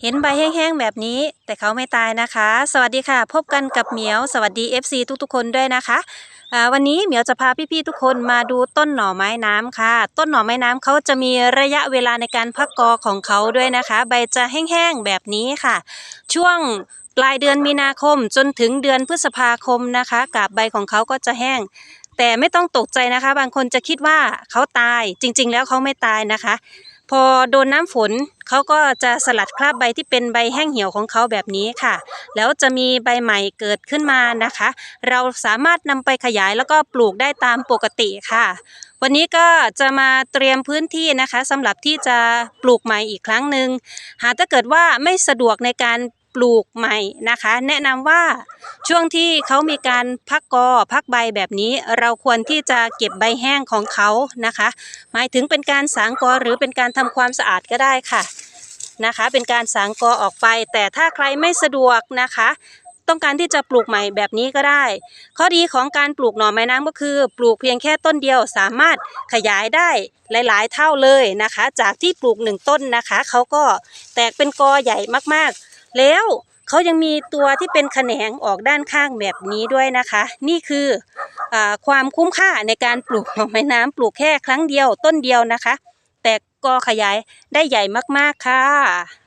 เห็นใบแห้งๆแบบนี้ แต่เขาไม่ตายนะคะ สวัสดีค่ะ พบกันกับเหมียวสวัสดี FC ทุกๆ คนด้วยนะคะวันนี้เหมียวจะพาพี่ๆทุกคนมาดูต้นหน่อไม้น้ำค่ะ ต้นหน่อไม้น้ำเขาจะมีระยะเวลาในการพักกอของเขาด้วยนะคะ ใบจะแห้งๆแบบนี้ค่ะ ช่วงปลายเดือนมีนาคมจนถึงเดือนพฤษภาคมนะคะกาบใบของเขาก็จะแห้ง แต่ไม่ต้องตกใจนะคะ บางคนจะคิดว่าเขาตายจริง ๆ แล้วเขาไม่ตายนะคะ พอโดนน้ำฝน เขาก็จะสลัดคราบใบที่เป็นใบแห้งเหี่ยวของเขาแบบนี้ค่ะ แล้วจะมีใบใหม่เกิดขึ้นมานะคะ เราสามารถนำไปขยายแล้วก็ปลูกได้ตามปกติค่ะ วันนี้ก็จะมาเตรียมพื้นที่นะคะสำหรับที่จะปลูกใหม่อีกครั้งหนึ่งหากถ้าเกิดว่าไม่สะดวกในการปลูกใหม่นะคะ แนะนำว่าช่วงที่เขามีการพักกอพักใบแบบนี้เราควรที่จะเก็บใบแห้งของเขานะคะ หมายถึงเป็นการสางกอหรือเป็นการทำความสะอาดก็ได้ค่ะ นะคะ เป็นการสางกอออกไป แต่ถ้าใครไม่สะดวกนะคะ ต้องการที่จะปลูกใหม่แบบนี้ก็ได้ ข้อดีของการปลูกหน่อไม้น้ำก็คือ ปลูกเพียงแค่ต้นเดียวสามารถขยายได้หลาย ๆ เท่าเลยนะคะ จากที่ปลูกหนึ่งต้นนะคะเขาก็แตกเป็นกอใหญ่มากๆ แล้วเขายังมีตัวที่เป็นแขนงออกด้านข้างแบบนี้ด้วยนะคะ นี่คืออความคุ้มค่าในการปลูกหน่อไม้น้ำปลูกแค่ครั้งเดียวต้นเดียวนะคะ กอขยายได้ใหญ่มากๆค่ะ